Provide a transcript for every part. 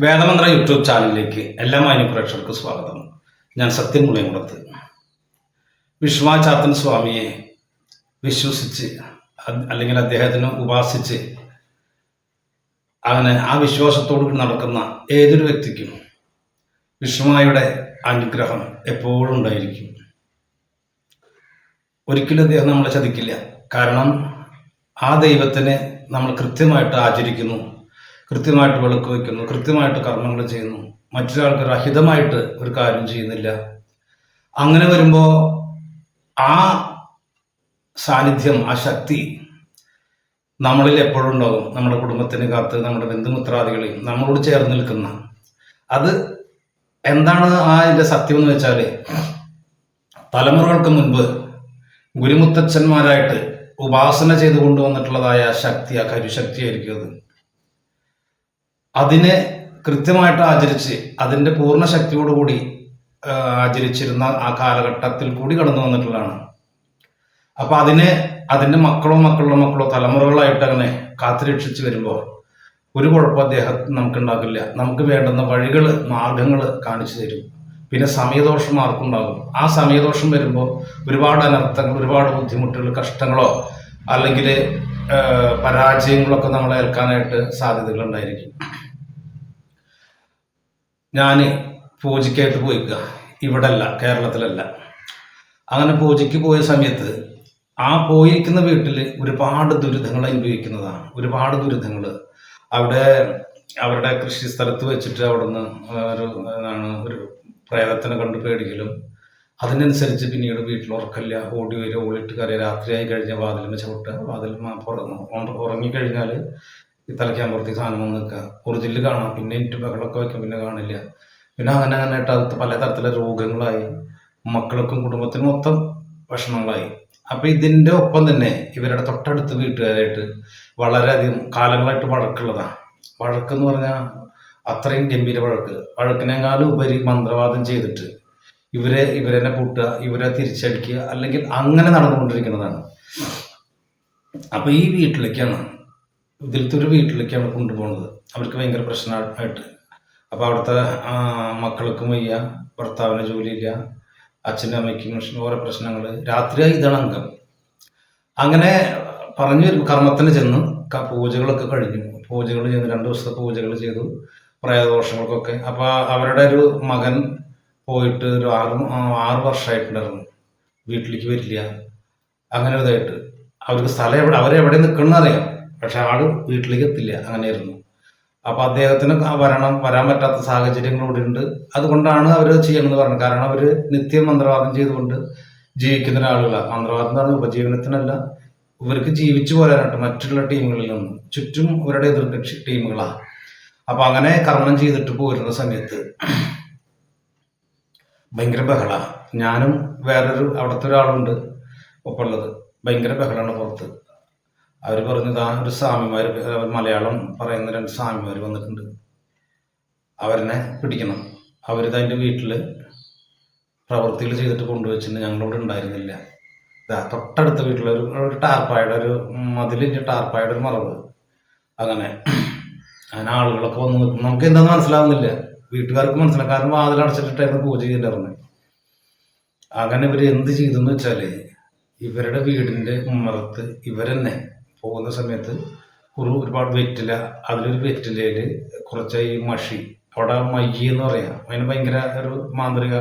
വേദമന്ത്ര YouTube ചാനലിലേക്ക് എല്ലാ മാന്യ മാന്യപ്രേക്ഷകർക്കും സ്വാഗതം. ഞാൻ സത്യം മുളയംകുളത്ത്. വിശ്വാചാത്തൻ സ്വാമിയെ വിശ്വസിച്ച് അല്ലെങ്കിൽ അദ്ദേഹത്തിന് ഉപാസിച്ച് അങ്ങനെ ആ വിശ്വാസത്തോടു നടക്കുന്ന ഏതൊരു വ്യക്തിക്കും വിഷ്ണുമായുടെ അനുഗ്രഹം എപ്പോഴും ഉണ്ടായിരിക്കും. ഒരിക്കലും അദ്ദേഹം നമ്മളെ ചതിക്കില്ല. കാരണം ആ ദൈവത്തിനെ നമ്മൾ കൃത്യമായിട്ട് ആചരിക്കുന്നു. കൃത്യമായിട്ട് വിളക്ക് വയ്ക്കുന്നു കൃത്യമായിട്ട് കർമ്മങ്ങൾ ചെയ്യുന്നു. മറ്റൊരാൾക്ക് രഹിതമായിട്ട് ഒരു കാര്യം ചെയ്യുന്നില്ല. അങ്ങനെ വരുമ്പോൾ ആ സാന്നിധ്യം ആ ശക്തി നമ്മളിൽ എപ്പോഴും ഉണ്ടാകും. നമ്മുടെ കുടുംബത്തിന് കാത്ത് നമ്മുടെ ബന്ധുമിത്രാദികളെയും നമ്മളോട് ചേർന്ന് നിൽക്കുന്ന. അത് എന്താണ് ആ ഇതിന്റെ സത്യം എന്ന് വെച്ചാൽ തലമുറകൾക്ക് മുൻപ് ഗുരുമുത്തച്ഛന്മാരായിട്ട് ഉപാസന ചെയ്തു കൊണ്ടുവന്നിട്ടുള്ളതായ ശക്തി ആ കരുശക്തിയായിരിക്കും അത്. അതിനെ കൃത്യമായിട്ട് ആചരിച്ച് അതിന്റെ പൂർണ ശക്തിയോടുകൂടി ആചരിച്ചിരുന്ന ആ കാലഘട്ടത്തിൽ കൂടി കടന്നു വന്നിട്ടുള്ളതാണ്. അപ്പൊ അതിനെ അതിന്റെ മക്കളോ മക്കളുടെ മക്കളോ തലമുറകളായിട്ട് അങ്ങനെ കാത്തുരക്ഷിച്ചു വരുമ്പോൾ ഒരു കുഴപ്പം അദ്ദേഹം നമുക്ക് ഉണ്ടാകില്ല നമുക്ക് വേണ്ടുന്ന വഴികൾ മാർഗങ്ങൾ കാണിച്ചു തരും. പിന്നെ സമയദോഷം ആർക്കുണ്ടാകും? ആ സമയദോഷം വരുമ്പോൾ ഒരുപാട് അനർത്ഥങ്ങൾ ഒരുപാട് ബുദ്ധിമുട്ടുകൾ കഷ്ടങ്ങളോ അല്ലെങ്കിൽ പരാജയങ്ങളൊക്കെ നമ്മളെ ഏൽക്കാനായിട്ട് സാധ്യതകൾ ഉണ്ടായിരിക്കും ഞാൻ പൂജയ്ക്കായിട്ട് പോയിക്കുക. ഇവിടല്ല കേരളത്തിലല്ല. അങ്ങനെ പൂജയ്ക്ക് പോയ സമയത്ത് ആ പോയിരിക്കുന്ന വീട്ടിൽ ഒരുപാട് ദുരിതങ്ങൾ അനുഭവിക്കുന്നതാണ്. ഒരുപാട് ദുരിതങ്ങൾ. അവിടെ അവരുടെ കൃഷി സ്ഥലത്ത് വെച്ചിട്ട് അവിടുന്ന് ഒരു എന്താണ് ഒരു പ്രേതത്തിനെ കണ്ട് പേടിക്കലും അതിനനുസരിച്ച് പിന്നീട് വീട്ടിൽ ഉറക്കമില്ല ഓടി വരിക ഓളിട്ട് കയറി രാത്രിയായി കഴിഞ്ഞ വാതിലിന് ചവിട്ടുക വാതിൽ ഉറങ്ങിക്കഴിഞ്ഞാൽ ഈ തലയ്ക്കാമ്പുറത്ത് സാധനം വന്ന് നിൽക്കുക. ഒറിജിനൽ കാണാം പിന്നെ എനിക്ക് ബഹളമൊക്കെ വയ്ക്കും പിന്നെ കാണില്ല. പിന്നെ അങ്ങനെ അങ്ങനെ ആയിട്ട് പല തരത്തിലെ രോഗങ്ങളായി മക്കൾക്കും കുടുംബത്തിനും മൊത്തം ഭക്ഷണങ്ങളായി അപ്പം ഇതിന്റെ ഒപ്പം തന്നെ ഇവരുടെ തൊട്ടടുത്ത് വീട്ടുകാരായിട്ട് വളരെയധികം കാലങ്ങളായിട്ട് വഴക്കുള്ളതാണ് വഴക്കെന്ന് പറഞ്ഞാൽ അത്രയും ഗംഭീര വഴക്ക്. വഴക്കിനേക്കാളും ഉപരി മന്ത്രവാദം ചെയ്തിട്ട് ഇവരെ ഇവരെന്നെ പൂട്ടുക ഇവരെ തിരിച്ചടിക്കുക അല്ലെങ്കിൽ അങ്ങനെ നടന്നുകൊണ്ടിരിക്കുന്നതാണ്. അപ്പോൾ ഈ വീട്ടിലേക്കാണ് ഇതിലത്തെ ഒരു വീട്ടിലേക്കാണ് കൊണ്ടുപോകുന്നത്. അവർക്ക് ഭയങ്കര പ്രശ്നമായിട്ട്. അപ്പോൾ അവിടുത്തെ മക്കൾക്കും വയ്യ ഭർത്താവിന് ജോലിയില്ല അച്ഛനും അമ്മയ്ക്കും ഓരോ പ്രശ്നങ്ങൾ രാത്രി ഇതാണ് അംഗം. അങ്ങനെ പറഞ്ഞു വരും കർമ്മത്തിന് ചെന്ന് പൂജകളൊക്കെ കഴിഞ്ഞു. പൂജകൾ ചെയ്തു രണ്ട് ദിവസത്തെ പൂജകൾ ചെയ്തു പ്രയദോഷങ്ങൾക്കൊക്കെ അപ്പോൾ അവരുടെ ഒരു മകൻ പോയിട്ട് ഒരു ആറ് ആറ് വർഷമായിട്ടുണ്ടായിരുന്നു വീട്ടിലേക്ക് വരില്ല. അങ്ങനെ ഇതായിട്ട്. അവർക്ക് സ്ഥലം എവിടെ അവരെവിടെ നിൽക്കണം അറിയാം. പക്ഷെ ആൾ വീട്ടിലേക്ക് എത്തില്ല. അങ്ങനെയായിരുന്നു. അപ്പൊ അദ്ദേഹത്തിന് വരണം വരാൻ പറ്റാത്ത സാഹചര്യങ്ങൾ ഇവിടെ ഉണ്ട്. അതുകൊണ്ടാണ് അവർ ചെയ്യണമെന്ന് പറഞ്ഞത്. കാരണം അവർ നിത്യം മന്ത്രവാദം ചെയ്തുകൊണ്ട് ജീവിക്കുന്ന ഒരാളുകളാണ് മന്ത്രവാദം എന്ന് ഉപജീവനത്തിനല്ല. ഇവർക്ക് ജീവിച്ചു പോരാനായിട്ട് മറ്റുള്ള ടീമുകളിൽ നിന്ന്. ചുറ്റും ഇവരുടെ എതിർകക്ഷി ടീമുകളാണ് അപ്പൊ അങ്ങനെ കർമ്മം ചെയ്തിട്ട് പോരുന്ന സമയത്ത് ഭയങ്കര ബഹള. ഞാനും വേറൊരു അവിടുത്തെ ഒരാളുണ്ട് ഒപ്പമുള്ളത്. ഭയങ്കര ബഹളമാണ് പുറത്ത്. അവർ പറഞ്ഞത് ആ ഒരു സ്വാമിമാർ മലയാളം പറയുന്ന രണ്ട് സ്വാമിമാർ വന്നിട്ടുണ്ട്. അവരെന്നെ പിടിക്കണം. അവരിത് അതിന്റെ വീട്ടിൽ പ്രവൃത്തികൾ ചെയ്തിട്ട് കൊണ്ടുവച്ചിട്ട് ഞങ്ങളിവിടെ ഉണ്ടായിരുന്നില്ല. ഇതാ തൊട്ടടുത്ത വീട്ടിലൊരു ഒരു ടാർപ്പായുടെ ഒരു മതിലിന്റെ ടാർപ്പായുടെ ഒരു മറവ്. അങ്ങനെ അങ്ങനെ ആളുകളൊക്കെ വന്ന് നിൽക്കും നമുക്ക് എന്താണെന്ന് മനസ്സിലാവുന്നില്ല. വീട്ടുകാർക്ക് മനസ്സിലാക്കാം കാരണം വാതിൽ അടച്ചിട്ടിട്ടായിരുന്നു പൂജ ചെയ്തിട്ടുണ്ടായിരുന്നത് അങ്ങനെ ഇവർ എന്ത് ചെയ്തെന്ന് വെച്ചാൽ ഇവരുടെ വീടിന്റെ ഉമ്മറത്ത് ഇവരെന്നെ പോകുന്ന സമയത്ത് ഒരു ഒരുപാട് വെറ്റില അതിലൊരു വെറ്റിലയിൽ കുറച്ച് ഈ മഷി അവിടെ മയ്യി എന്ന് പറയാം അതിന് ഭയങ്കര ഒരു മാന്ത്രിക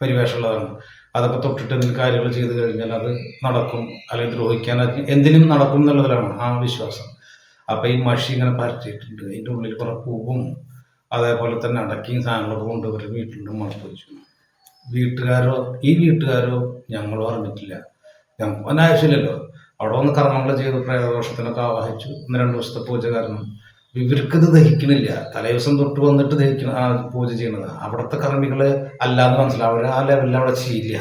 പരിവേഷമുള്ളതാണ്. അതൊക്കെ തൊട്ടിട്ട് എന്തെങ്കിലും കാര്യങ്ങൾ ചെയ്തു കഴിഞ്ഞാൽ അത് നടക്കും അല്ലെങ്കിൽ ദ്രോഹിക്കാൻ എന്തിനും നടക്കും എന്നുള്ളതിലാണ് ആ വിശ്വാസം. അപ്പൊ ഈ മഷി ഇങ്ങനെ പരത്തിയിട്ടുണ്ട്. അതിന്റെ ഉള്ളിൽ കുറെ പൂവും അതേപോലെ തന്നെ അടക്കിയും സാധനങ്ങളൊക്കെ കൊണ്ടുവരും വീട്ടിലും മുളപ്പ് വെച്ചു. വീട്ടുകാരോ ഈ വീട്ടുകാരോ ഞങ്ങളോ അറിഞ്ഞിട്ടില്ല. ഞങ്ങൾക്ക് അതിന് ആവശ്യമില്ലല്ലോ. അവിടെ വന്ന് കർമ്മങ്ങൾ ചെയ്ത് പ്രേതദോഷത്തിനൊക്കെ ആവാഹിച്ചു. ഒന്ന് രണ്ട് ദിവസത്തെ പൂജ കാരണം ഇവർക്കിത് ദഹിക്കണില്ല. തലേദിവസം തൊട്ട് വന്നിട്ട് ദഹിക്കണ പൂജ ചെയ്യണത്. അവിടുത്തെ കർമ്മികൾ അല്ലാന്ന് മനസ്സിലാവും. ആ ലെവലിൽ അവിടെ ചെയ്യില്ല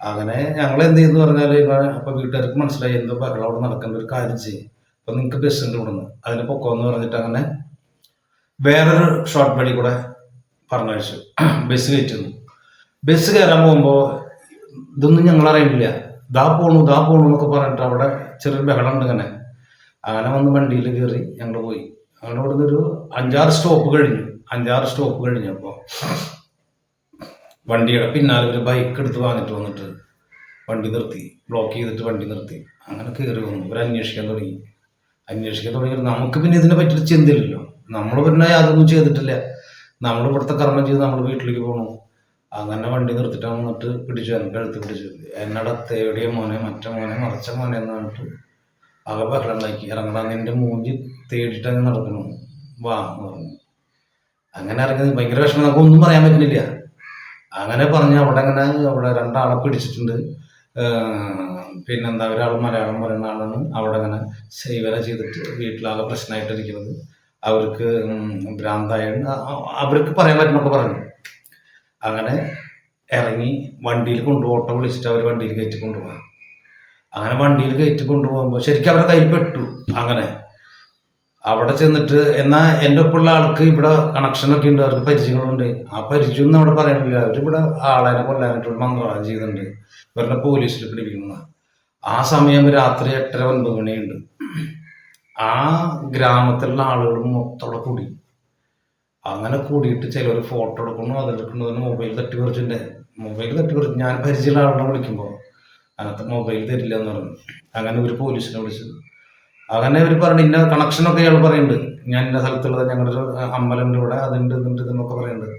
അങ്ങനെ ഞങ്ങൾ എന്ത് ചെയ്യുന്നു പറഞ്ഞാൽ അപ്പൊ വീട്ടുകാർക്ക് മനസ്സിലായി. എന്തോ ബഹളം അവിടെ നടക്കേണ്ട ഒരു കാര്യം ചെയ്യും. അപ്പൊ നിങ്ങൾക്ക് ബസ് ഉണ്ട് ഇവിടുന്ന്. അതിന് പൊക്കോന്ന് പറഞ്ഞിട്ട് അങ്ങനെ വേറൊരു ഷോർട്ട് വഴി കൂടെ പറഞ്ഞു വെച്ചു ബസ് കയറ്റുന്നു. ബസ് കയറാൻ പോകുമ്പോൾ ഇതൊന്നും ഞങ്ങൾ അറിയില്ല ദാ പോണു ദാ പോണു എന്നൊക്കെ പറഞ്ഞിട്ട് അവിടെ ചെറിയൊരു ബഹളം ഉണ്ട് ഇങ്ങനെ. അങ്ങനെ വന്ന് വണ്ടിയിൽ കയറി ഞങ്ങൾ പോയി. അങ്ങനെ ഇവിടുന്ന് ഒരു അഞ്ചാറ് സ്റ്റോപ്പ് കഴിഞ്ഞു. അഞ്ചാറ് സ്റ്റോപ്പ് കഴിഞ്ഞപ്പോൾ വണ്ടിയുടെ പിന്നാലെ ഒരു ബൈക്ക് എടുത്ത് വാങ്ങിട്ട് വന്നിട്ട് വണ്ടി നിർത്തി. ബ്ലോക്ക് ചെയ്തിട്ട് വണ്ടി നിർത്തി. അങ്ങനെ കയറി വന്നു. ഇവർ അന്വേഷിക്കാൻ തുടങ്ങി. അന്വേഷിക്കാൻ തുടങ്ങി നമുക്ക് പിന്നെ ഇതിനെ പറ്റിയിട്ട് ചിന്തയില്ലല്ലോ. നമ്മൾ പിന്നെ യാതൊന്നും ചെയ്തിട്ടില്ല. നമ്മൾ ഇവിടുത്തെ കർമ്മം ചെയ്ത് നമ്മൾ വീട്ടിലേക്ക് പോകണു അങ്ങനെ വണ്ടി നിർത്തിട്ട് വന്നിട്ട് പിടിച്ചു. എന്റെ അടുത്ത് പിടിച്ചു. എന്നട തേടിയ മോനെ മറ്റേ മോനെ മറച്ച മോനെ എന്ന് പറഞ്ഞിട്ട് ആകെ ബഹളുണ്ടാക്കി ഇറങ്ങണ നിന്റെ മൂഞ്ചി തേടിയിട്ട് അങ്ങ് നടക്കണു. വാ എന്ന് പറഞ്ഞു. അങ്ങനെ ഇറങ്ങി. ഭയങ്കര വിഷമം. നമുക്ക് ഒന്നും പറയാൻ പറ്റുന്നില്ല. അങ്ങനെ പറഞ്ഞ് അവിടെ അങ്ങനെ അവിടെ രണ്ടാളെ പിടിച്ചിട്ടുണ്ട്. പിന്നെന്താ ഒരാൾ മലയാളം പറയുന്ന ആളാണ്. അവിടെ അങ്ങനെ സേവന ചെയ്തിട്ട് വീട്ടിലാകെ പ്രശ്നമായിട്ടിരിക്കുന്നത്. അവർക്ക് ഉം ഭ്രാന്തായ അവർക്ക് പറയാൻ പറ്റുന്നൊക്കെ പറഞ്ഞു. അങ്ങനെ ഇറങ്ങി വണ്ടിയിൽ കൊണ്ടു ഓട്ടം വിളിച്ചിട്ട് അവർ വണ്ടിയിൽ കയറ്റി കൊണ്ടുപോകാം അങ്ങനെ വണ്ടിയിൽ കയറ്റി കൊണ്ടുപോകുമ്പോൾ ശരിക്കും അവരുടെ കയ്യിൽ പെട്ടു. അങ്ങനെ അവിടെ ചെന്നിട്ട് എന്നാൽ എന്റെ ഒപ്പമുള്ള ആൾക്ക് ഇവിടെ കണക്ഷനൊക്കെ ഉണ്ട് അവർക്ക് പരിചയങ്ങളുണ്ട്. ആ പരിചയം ഒന്നും അവിടെ പറയാനില്ല. അവരിവിടെ ആളെ കൊല്ലാനായിട്ടുള്ള മംഗളം ചെയ്യുന്നുണ്ട്. ഇവരുടെ പോലീസിൽ പിടിപ്പിക്കുന്ന ആ സമയം രാത്രി എട്ടര ഒൻപത് മണിയുണ്ട്. ആ ഗ്രാമത്തിലുള്ള ആളുകൾ മൊത്തം കൂടി. അങ്ങനെ കൂടിയിട്ട് ചിലർ ഫോട്ടോ എടുക്കുന്നു അതെടുക്കുന്നു മൊബൈൽ തട്ടി പറിച്ചിട്ടുണ്ട്. മൊബൈൽ തട്ടി പറിച്ച് ഞാൻ പരിചയമുള്ള ആളുടെ വിളിക്കുമ്പോൾ അങ്ങനത്തെ മൊബൈൽ തരില്ല എന്ന് പറഞ്ഞു. അങ്ങനെ ഒരു പോലീസിനെ വിളിച്ചു അങ്ങനെ ഇവർ പറഞ്ഞു ഇന്ന കണക്ഷനൊക്കെ ഇയാൾ പറയുന്നുണ്ട് ഞാൻ ഇന്ന സ്ഥലത്തുള്ളത് ഞങ്ങളുടെ ഒരു കൂടെ ഇവിടെ അതുണ്ട് ഇതുണ്ട് ഇതെന്നൊക്കെ പറയുന്നുണ്ട്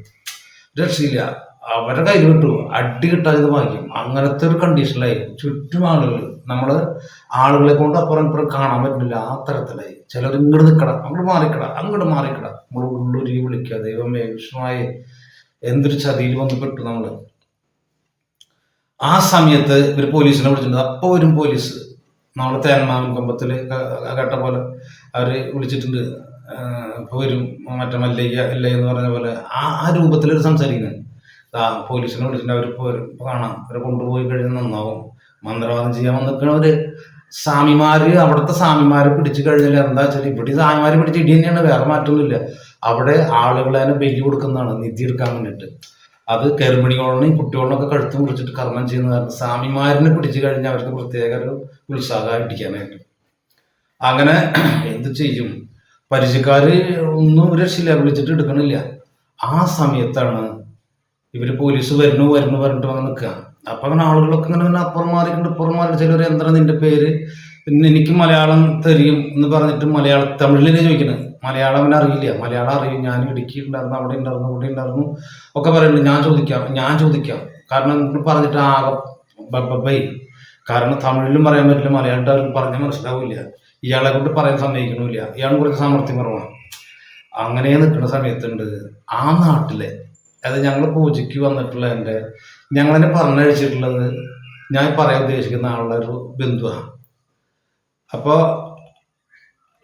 രക്ഷയില്ല. അവരുടെ കയ്യിൽ കിട്ടു. അടി കിട്ടാതെ വാങ്ങിക്കും. അങ്ങനത്തെ ഒരു കണ്ടീഷനിലായി ചുറ്റും ആളുകൾ നമ്മൾ ആളുകളെ കൊണ്ട് അപ്പുറം ഇപ്പുറം കാണാൻ പറ്റുന്നില്ല. ആ തരത്തിലായി. ചിലർ ഇങ്ങോട്ട് നിൽക്കട അങ്ങോട്ട് മാറിക്കട അങ്ങോട്ട് മാറിക്കട. നമ്മൾ ഉള്ളൂരി വിളിക്കുക ദൈവമേ വിഷ്ണുവായി എന്തൊരു ചതിയിൽ വന്നപ്പെട്ടു നമ്മൾ ആ സമയത്ത് ഇവർ പോലീസിനെ വിളിച്ചിട്ടുണ്ട്. അപ്പോൾ വരും പോലീസ് നമ്മൾ തേന്മാവൻ കമ്പത്തിൽ കേട്ട പോലെ അവർ വിളിച്ചിട്ടുണ്ട്. ഇപ്പോൾ വരും. മറ്റേ മല്ലയ്യ ഇല്ല എന്ന് പറഞ്ഞ പോലെ ആ ആ രൂപത്തിൽ സംസാരിക്കുന്നത് പോലീസിനെ വിളിച്ചിട്ടുണ്ട്. അവർ ഇപ്പോൾ കാണാം. അവരെ കൊണ്ടുപോയി കഴിഞ്ഞാൽ നന്നാവും. മന്ത്രവാദം ചെയ്യാൻ വന്നിരിക്കണവര്. സ്വാമിമാര് അവിടുത്തെ സ്വാമിമാരെ പിടിച്ചു കഴിഞ്ഞാൽ എന്താ വെച്ചാൽ ഇവിടെ സ്വാമിമാരെ പിടിച്ച് ഇടി തന്നെയാണ് വേറെ മാറ്റമൊന്നുമില്ല. അവിടെ ആളുകളെ ബലി കൊടുക്കുന്നതാണ് നിധി എടുക്കാൻ വേണ്ടിയിട്ട്. അത് ഗർഭിണികളോടും കുട്ടികളോടൊക്കെ കഴുത്ത് മുറിച്ചിട്ട് കർമ്മം ചെയ്യുന്ന കാരണം പിടിച്ചു കഴിഞ്ഞാൽ അവർക്ക് പ്രത്യേക ഒരു ഉത്സാഹം ഇടിക്കാനായിട്ട് അങ്ങനെ എന്ത് ചെയ്യും? പരിചയക്കാര് ഒന്നും രക്ഷയില്ല വിളിച്ചിട്ട് എടുക്കണില്ല. ആ സമയത്താണ് ഇവർ പോലീസ് വരുന്നു വരുന്നു പറഞ്ഞിട്ട് വന്ന് നിൽക്കുക അപ്പൊ അങ്ങനെ ആളുകളൊക്കെ ഇങ്ങനെ പിന്നെ അപ്പുറം മാറിയിട്ടുണ്ട് ഇപ്പുറം മാറി ചിലർ എന്താണ് നിന്റെ പേര്? പിന്നെ എനിക്ക് മലയാളം തരും എന്ന് പറഞ്ഞിട്ട് മലയാളം തമിഴിലാണ് ചോദിക്കുന്നത് മലയാളം അവന് അറിയില്ല. മലയാളം അറിയും. ഞാൻ ഇടുക്കി ഉണ്ടായിരുന്നു അവിടെ ഉണ്ടായിരുന്നു ഇവിടെ ഉണ്ടായിരുന്നു. ഒക്കെ പറയുന്നുണ്ട് ഞാൻ ചോദിക്കാം ഞാൻ ചോദിക്കാം. കാരണം നിങ്ങൾ പറഞ്ഞിട്ട് ആകെ ബൈ കാരണം തമിഴിലും പറയാൻ പറ്റില്ല അവർക്ക് പറഞ്ഞാൽ മനസ്സിലാവില്ല. ഇയാളെ കൊണ്ട് പറയാൻ സമ്മതിക്കണമില്ല ഇയാൾ കുറച്ച് സാമർത്ഥ്യം കുറവാണ്. അങ്ങനെ നിൽക്കുന്ന സമയത്തുണ്ട്. ആ നാട്ടിലെ അത് ഞങ്ങൾ പൂജയ്ക്ക് വന്നിട്ടുള്ള എന്റെ ഞങ്ങളെന്നെ പറഞ്ഞഴിച്ചിട്ടുള്ളത് ഞാൻ പറയാൻ ഉദ്ദേശിക്കുന്ന ആളുടെ ഒരു ബന്ധുവാണ്. അപ്പോൾ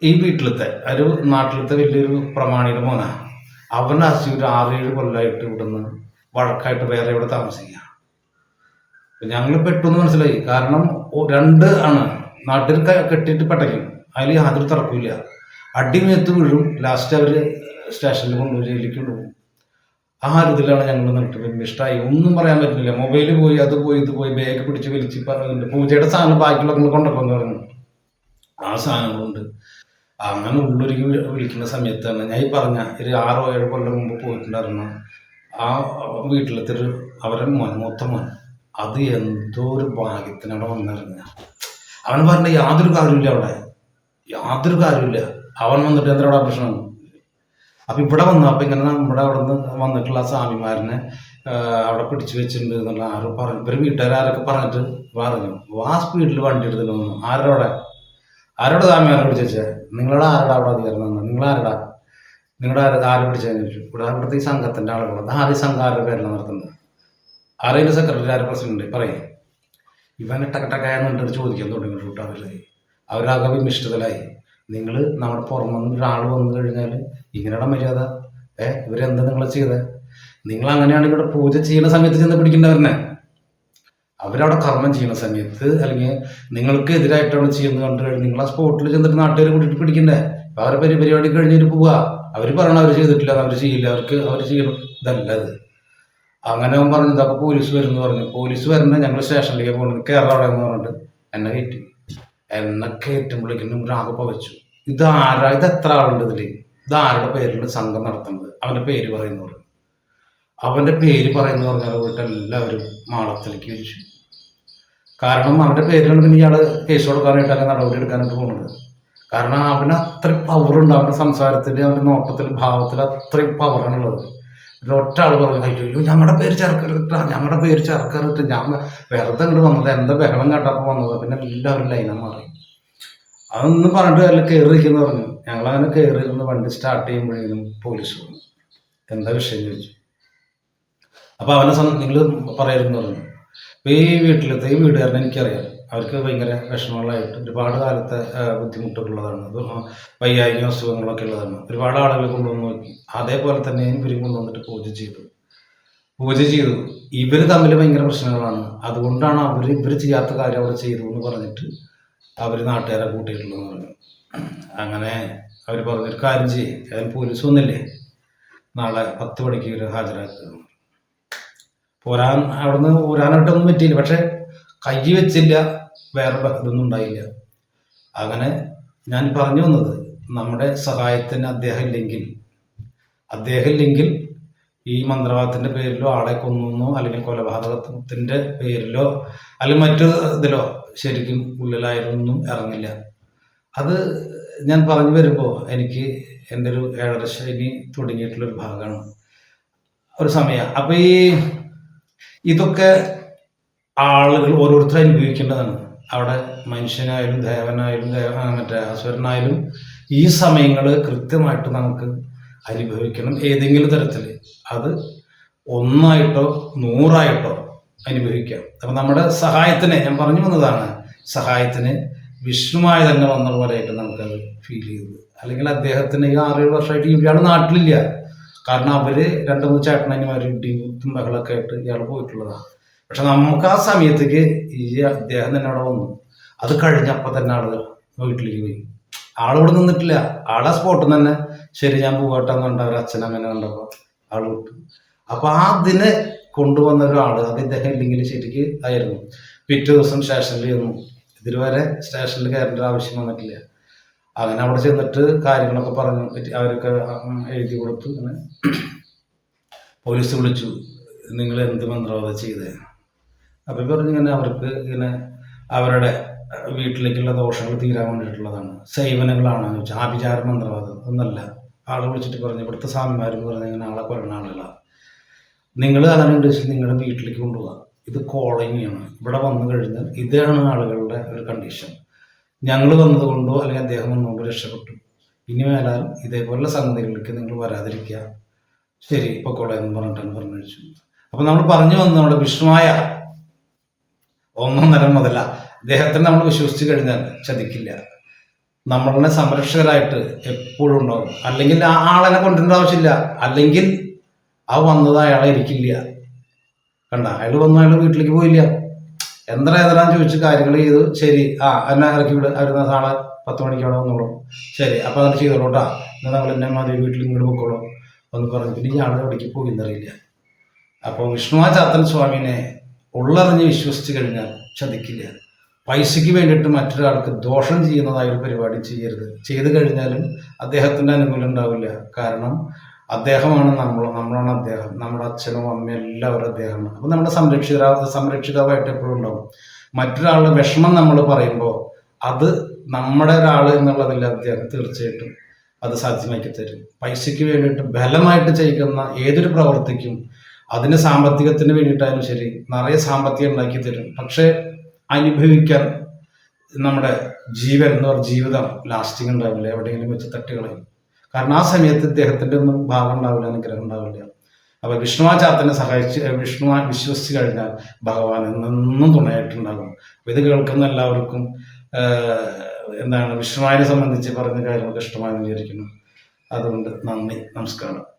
ഈ വീട്ടിലത്തെ ഒരു നാട്ടിലത്തെ വലിയൊരു പ്രമാണിയുടെ മോനാണ് അവന്റെ അസി ഒരു ആറേഴ് കൊല്ലമായിട്ട് ഇവിടുന്ന് വഴക്കായിട്ട് വേറെ ഇവിടെ താമസിക്കുക ഞങ്ങൾ പെട്ടെന്ന് മനസ്സിലായി. കാരണം രണ്ട് ആണ്. നാട്ടിൽ കെട്ടിയിട്ട് പെട്ടയ്ക്കും അതിൽ യാതൊരു തർക്കമില്ല അടിമേത്ത് വീഴും. ലാസ്റ്റ് അവർ സ്റ്റേഷനിൽ കൊണ്ടുപോയി ജയിലിലേക്ക് കൊണ്ടുപോകും. ആ ഒരു ഇതിലാണ് ഞങ്ങൾ പിന്നെ ഇഷ്ടമായി ഒന്നും പറയാൻ പറ്റുന്നില്ല മൊബൈൽ പോയി അത് പോയി ഇത് പോയി ബാഗ് പിടിച്ച് വലിച്ച് പറഞ്ഞിട്ടുണ്ട് പൂജയുടെ സാധനം ബാക്കിയുള്ള കൊണ്ടൊക്കെ പറഞ്ഞു. ആ സാധനങ്ങളുണ്ട്. അങ്ങനെ ഉള്ളൊരുക്കി വി- വിളിക്കുന്ന സമയത്താണ് ഞാൻ ഈ പറഞ്ഞ ഒരു ആറോ ഏഴോ കൊല്ലം മുമ്പ് പോയിട്ടുണ്ടായിരുന്നു. ആ വീട്ടിലത്തെ ഒരു അവരുടെ മോൻ മൊത്തം മോൻ അത് എന്തോ ഒരു ഭാഗ്യത്തിന് അവിടെ വന്നിറങ്ങുക. അവൻ പറഞ്ഞ യാതൊരു കാര്യമില്ല അവിടെ. യാതൊരു കാര്യമില്ല അവൻ വന്നിട്ട് എന്താ അവിടെ പ്രശ്നം? അപ്പൊ ഇവിടെ വന്നു. അപ്പൊ ഇങ്ങനെ നമ്മുടെ അവിടെ നിന്ന് വന്നിട്ടുള്ള സ്വാമിമാരനെ അവിടെ പിടിച്ചു വെച്ചിട്ടുണ്ട് എന്നുള്ള ആരോ പറഞ്ഞു. ഇവർ വീട്ടുകാരൊക്കെ പറഞ്ഞിട്ട് പറഞ്ഞു ആ സ്പീഡിൽ വണ്ടി എടുത്തിട്ട് വന്നു. ആരോടെ ആരോടെ സ്വാമിമാരെ പിടിച്ചു വെച്ചേ നിങ്ങളുടെ ആരുടെ അവിടെ അധികാരം നിങ്ങൾ ആരടാ നിങ്ങളുടെ ആര് ആരെ പിടിച്ചതെന്ന് ചോദിച്ചു ഇവിടെ അവിടുത്തെ ഈ സംഘത്തിന്റെ ആളുകൾ ആദ്യ സംഘം ആരുടെ പേരിലാണ് നടത്തുന്നത്? ആരെങ്കിലും സെക്രട്ടറി ആരും പ്രസിഡന്റ് പറയും. ടക്കട്ടക്കായെന്നിട്ട് ചോദിക്കാൻ തുടങ്ങി കേട്ടോ അവർ. അവരാകെ വിമിഷ്ടത്തിലായി. നിങ്ങൾ നമ്മുടെ പുറമെന്ന് ഒരാൾ വന്നു കഴിഞ്ഞാൽ ഇങ്ങനെയുള്ള മര്യാദ. ഏ ഇവരെന്താ നിങ്ങൾ ചെയ്തത് നിങ്ങൾ അങ്ങനെയാണ് ഇവിടെ പൂജ ചെയ്യുന്ന സമയത്ത് ചെന്ന് പിടിക്കേണ്ടവരനെ അവരവിടെ കർമ്മം ചെയ്യുന്ന സമയത്ത് അല്ലെങ്കിൽ നിങ്ങൾക്ക് എതിരായിട്ടാണ് ചെയ്യുന്നത് കണ്ടു കഴിഞ്ഞാൽ നിങ്ങൾ ആ സ്പോട്ടിൽ ചെന്നിട്ട് നാട്ടുകാർ കൂട്ടിയിട്ട് പിടിക്കണ്ടേ? അവരെ പരി പരിപാടി കഴിഞ്ഞിട്ട് പോവുക അവർ പറയണം അവർ ചെയ്തിട്ടില്ല അവർ ചെയ്യില്ല. അവർക്ക് അവർ ചെയ്യണം ഇതല്ല അത്. അങ്ങനെ അവൻ പറഞ്ഞത് അപ്പൊ പോലീസ് വരുന്നു പറഞ്ഞു. പോലീസ് വരുന്ന ഞങ്ങൾ സ്റ്റേഷനിലേക്ക് പോകുന്നത് കേരള അവിടെ എന്ന് പറഞ്ഞിട്ട് എന്നെ കയറ്റി. എന്നെ കയറ്റുമ്പോഴേക്കും ആകെ വെച്ചു ഇത് ആരാ ഇത് എത്ര ആളുണ്ട് ഇതിൽ? ഇത് ആരുടെ പേരിലാണ് സംഘം നടത്തുന്നത്? അവന്റെ പേര് പറയുന്നവർ അവന്റെ പേര് പറയുന്ന പറഞ്ഞാൽ പോയിട്ട് എല്ലാവരും മാളത്തിലേക്ക് വിളിച്ചു. കാരണം അവന്റെ പേരിലാണ് പിന്നെ ഇയാൾ കേസ് കൊടുക്കാനായിട്ട് അല്ലെങ്കിൽ നടപടി എടുക്കാനായിട്ട് പോകുന്നത് കാരണം അവന് അത്രയും പവറുണ്ട് അവന്റെ സംസാരത്തിൽ അവന്റെ നോട്ടത്തിൽ ഭാവത്തിൽ അത്രയും പവറാണുള്ളത് ഒറ്റ ആൾ പറഞ്ഞു അയ്യോ ഞങ്ങളുടെ പേര് ചേർക്കരുത് ഞങ്ങളുടെ പേര് ചേർക്കരുത് ഞാൻ വെറുതെ ഇങ്ങോട്ട് വന്നത് എന്താ ബഹളം കേട്ടപ്പോൾ വന്നത്? പിന്നെ എല്ലാവരും ലൈനം മാറി. അതൊന്നും പറഞ്ഞിട്ട് അല്ല കയറിയിരിക്കുന്നു പറഞ്ഞു. ഞങ്ങളങ്ങനെ കയറിയിരുന്ന് വണ്ടി സ്റ്റാർട്ട് ചെയ്യുമ്പോഴേക്കും പോലീസ് വന്നു. എന്താ വിഷയം ചോദിച്ചു. അപ്പൊ അവനെ നിങ്ങൾ പറയരുതെന്ന് പറഞ്ഞു അപ്പൊ ഈ വീട്ടിലത്തെ ഈ വീട്ടുകാരനെ എനിക്കറിയാം. അവർക്ക് ഭയങ്കര വിഷമങ്ങളായിട്ട് ഒരുപാട് കാലത്തെ ബുദ്ധിമുട്ടുകളുള്ളതാണ്. അത് വയ്യായ്മ അസുഖങ്ങളൊക്കെ ഉള്ളതാണ്. ഒരുപാട് ആളുകൾ കൊണ്ടുവന്ന് നോക്കി. അതേപോലെ തന്നെ ഇവരും കൊണ്ടുവന്നിട്ട് പൂജ ചെയ്തു. പൂജ ചെയ്തു. ഇവർ തമ്മിൽ ഭയങ്കര പ്രശ്നങ്ങളാണ്. അതുകൊണ്ടാണ് അവർ ഇവർ ചെയ്യാത്ത കാര്യം അവിടെ ചെയ്തു എന്ന് പറഞ്ഞിട്ട് അവർ നാട്ടുകാരെ കൂട്ടിയിട്ടുള്ളതെന്ന് പറഞ്ഞു. അങ്ങനെ അവർ പറഞ്ഞൊരു കാര്യം ചെയ്യും. ഏതായാലും പോലീസ് ഒന്നില്ലേ നാളെ പത്ത് മണിക്ക് ഹാജരാക്കുക. പോരാൻ അവിടുന്ന് പോരാനായിട്ടൊന്നും പറ്റിയില്ല. പക്ഷെ കൈ വെച്ചില്ല വേറെ ബഹളൊന്നും ഉണ്ടായില്ല. അങ്ങനെ ഞാൻ പറഞ്ഞു വന്നത് നമ്മുടെ സഹായത്തിന് അദ്ദേഹം ഇല്ലെങ്കിൽ അദ്ദേഹം ഇല്ലെങ്കിൽ ഈ മന്ത്രവാദത്തിന്റെ പേരിലോ ആളെ കൊന്നോ അല്ലെങ്കിൽ കൊലപാതകത്തിന്റെ പേരിലോ അല്ലെങ്കിൽ മറ്റു ഇതിലോ ശരിക്കും ഉള്ളിലായിരുന്നൊന്നും ഇറങ്ങില്ല. അത് ഞാൻ പറഞ്ഞു വരുമ്പോൾ എനിക്ക് എന്റെ ഒരു ഏഴര ശൈലി തുടങ്ങിയിട്ടുള്ളൊരു ഭാഗമാണ്. ഒരു സമയം. അപ്പൊ ഈ ഇതൊക്കെ ആളുകൾ ഓരോരുത്തരും അനുഭവിക്കേണ്ടതാണ്. അവിടെ മനുഷ്യനായാലും ദേവനായാലും ദേവ മറ്റേ അസുരനായാലും ഈ സമയങ്ങൾ കൃത്യമായിട്ട് നമുക്ക് അനുഭവിക്കണം ഏതെങ്കിലും തരത്തിൽ അത് ഒന്നായിട്ടോ നൂറായിട്ടോ അനുഭവിക്കാം. അപ്പം നമ്മുടെ സഹായത്തിന് ഞാൻ പറഞ്ഞു വന്നതാണ് സഹായത്തിന് വിഷ്ണുമായ തന്നെ വന്നതുപോലെയായിട്ട് നമുക്കത് ഫീൽ ചെയ്തത് അല്ലെങ്കിൽ അദ്ദേഹത്തിന് ഈ ആറേഴ് വർഷമായിട്ട് ഇയാൾ നാട്ടിലില്ല. കാരണം അവർ രണ്ട് മൂന്ന് ചേട്ടനന്മാരും കുത്തും ബഹളൊക്കെ ആയിട്ട് ഇയാൾ പോയിട്ടുള്ളതാണ് പക്ഷെ നമുക്ക് ആ സമയത്തേക്ക് ഈ അദ്ദേഹം തന്നെ അവിടെ വന്നു. അത് കഴിഞ്ഞപ്പോൾ തന്നെ ആൾ വീട്ടിലേക്ക് പോയി. ആളിവിടെ നിന്നിട്ടില്ല. ആളെ സ്പോട്ടിൽ തന്നെ ശരി ഞാൻ പോകട്ടെന്ന് കണ്ട അച്ഛൻ അച്ഛനമ്മനെ കണ്ടപ്പോൾ ആൾ വിട്ടു. അപ്പൊ അതിനെ കൊണ്ടുവന്ന ഒരാൾ അത് ഇദ്ദേഹം ഇല്ലെങ്കിൽ ശരിക്ക് ആയിരുന്നു. പിറ്റേ ദിവസം സ്റ്റേഷനിൽ ചെന്നു. ഇതുവരെ സ്റ്റേഷനിൽ കയറേണ്ട ആവശ്യം വന്നിട്ടില്ല. അങ്ങനെ അവിടെ ചെന്നിട്ട് കാര്യങ്ങളൊക്കെ പറഞ്ഞു. അവരൊക്കെ എഴുതി കൊടുത്തു. അങ്ങനെ പോലീസ് വിളിച്ചു. നിങ്ങൾ എന്ത് മന്ത്രവാദം ചെയ്തേ? അപ്പൊ പറഞ്ഞു ഇങ്ങനെ അവർക്ക് ഇങ്ങനെ അവരുടെ വീട്ടിലേക്കുള്ള ദോഷങ്ങൾ തീരാൻ വേണ്ടിയിട്ടുള്ളതാണ്. സേവനങ്ങളാണെന്ന് ചോദിച്ചാൽ ആഭിചാര മന്ത്രവാദം ഒന്നല്ല. ആളെ വിളിച്ചിട്ട് പറഞ്ഞു ഇവിടുത്തെ സ്വാമിമാരെന്ന് പറഞ്ഞു ഇങ്ങനെ ആളെ കൊല്ലുന്ന ആളുകളാണ് നിങ്ങൾ അതിനെ ഉദ്ദേശിച്ച് നിങ്ങളുടെ വീട്ടിലേക്ക് കൊണ്ടുപോകാം ഇത് കോളനിയാണ് ഇവിടെ വന്നു കഴിഞ്ഞാൽ ഇതാണ് ആളുകളുടെ ഒരു കണ്ടീഷൻ ഞങ്ങൾ വന്നതുകൊണ്ടോ അല്ലെങ്കിൽ അദ്ദേഹം വന്നുകൊണ്ടോ രക്ഷപ്പെട്ടു. ഇനി മേലാൽ ഇതേപോലുള്ള സംഗതികളിലേക്ക് നിങ്ങൾ വരാതിരിക്കുക. ശരി പൊക്കോളെ എന്ന് പറഞ്ഞിട്ടാണ് പറഞ്ഞു വെച്ചു അപ്പൊ നമ്മൾ പറഞ്ഞു വന്ന നമ്മുടെ വിഷ്ണുവായ ഒന്നൊന്നര മുതല. അദ്ദേഹത്തിന് നമ്മൾ വിശ്വസിച്ച് കഴിഞ്ഞാൽ ചതിക്കില്ല. നമ്മളെ സംരക്ഷകരായിട്ട് എപ്പോഴും ഉണ്ടാവും. അല്ലെങ്കിൽ ആ ആളെ കൊണ്ടുവരേണ്ട ആവശ്യമില്ല. അല്ലെങ്കിൽ ആ വന്നത് അയാളെ ഇരിക്കില്ല. കണ്ട? അയാൾ വന്നു അയാൾ വീട്ടിലേക്ക് പോയില്ല. എന്താ ഏതാന്ന് ചോദിച്ച് കാര്യങ്ങൾ ചെയ്തു. ശരി ആ എന്നെ ഇറക്കി വിട്. അവർ നാളെ പത്ത് മണിക്ക് അവിടെ വന്നോളൂ. ശരി അപ്പൊ അങ്ങനെ ചെയ്തോളൂ കേട്ടോ എന്നാൽ നിങ്ങൾ എന്നെ മാതിരി വീട്ടിൽ ഇങ്ങോട്ട് പൊക്കോളൂ. എന്ന് പറഞ്ഞു. പിന്നെ ഇയാൾ ഇവിടേക്ക് പോകുന്നറിയില്ല അപ്പോൾ വിഷ്ണുവാ സ്വാമിനെ ഉള്ളറിഞ്ഞ് വിശ്വസിച്ച് കഴിഞ്ഞാൽ ചതിക്കില്ല. പൈസയ്ക്ക് വേണ്ടിയിട്ട് മറ്റൊരാൾക്ക് ദോഷം ചെയ്യുന്നതായ ഒരു പരിപാടി ചെയ്യരുത്. ചെയ്തു കഴിഞ്ഞാലും അദ്ദേഹത്തിന്റെ അനുകൂലം ഉണ്ടാവില്ല. കാരണം അദ്ദേഹമാണ് നമ്മൾ നമ്മളാണ് അദ്ദേഹം. നമ്മുടെ അച്ഛനും അമ്മയും എല്ലാവരും അദ്ദേഹമാണ് അപ്പം നമ്മുടെ സംരക്ഷിത സംരക്ഷിതാവായിട്ട് എപ്പോഴും ഉണ്ടാവും. മറ്റൊരാളുടെ വിഷമം നമ്മൾ പറയുമ്പോൾ അത് നമ്മുടെ ഒരാൾ എന്നുള്ളതിൽ അദ്ദേഹം തീർച്ചയായിട്ടും അത് സാധ്യമാക്കി തരും. പൈസയ്ക്ക് വേണ്ടിയിട്ട് ബലമായിട്ട് ചെയ്യുന്ന ഏതൊരു പ്രവർത്തിക്കും അതിന് സാമ്പത്തികത്തിന് വേണ്ടിയിട്ടായാലും ശരി നിറയെ സാമ്പത്തികം ഉണ്ടാക്കി തരും. പക്ഷേ അനുഭവിക്കാൻ നമ്മുടെ ജീവൻ എന്ന് പറഞ്ഞ ജീവിതം ലാസ്റ്റിംഗ് ഉണ്ടാവില്ല എവിടെയെങ്കിലും വെച്ച് തട്ടുകളയും കാരണം ആ സമയത്ത് ഇദ്ദേഹത്തിന്റെ ഒന്നും ഭാഗം ഉണ്ടാവില്ല അനുഗ്രഹം ഉണ്ടാവില്ല. അപ്പൊ വിഷ്ണുവാചാത്തനെ സഹായിച്ച് വിഷ്ണു വിശ്വസിച്ച് കഴിഞ്ഞാൽ ഭഗവാൻ എന്നും തുണയായിട്ടുണ്ടാകും. അപ്പൊ ഇത് കേൾക്കുന്ന എല്ലാവർക്കും എന്താണ് വിഷ്ണുവായനെ സംബന്ധിച്ച് പറഞ്ഞ കാര്യങ്ങളൊക്കെ ഇഷ്ടമായെന്ന് വിചാരിക്കുന്നു. അതുകൊണ്ട് നന്ദി നമസ്കാരം.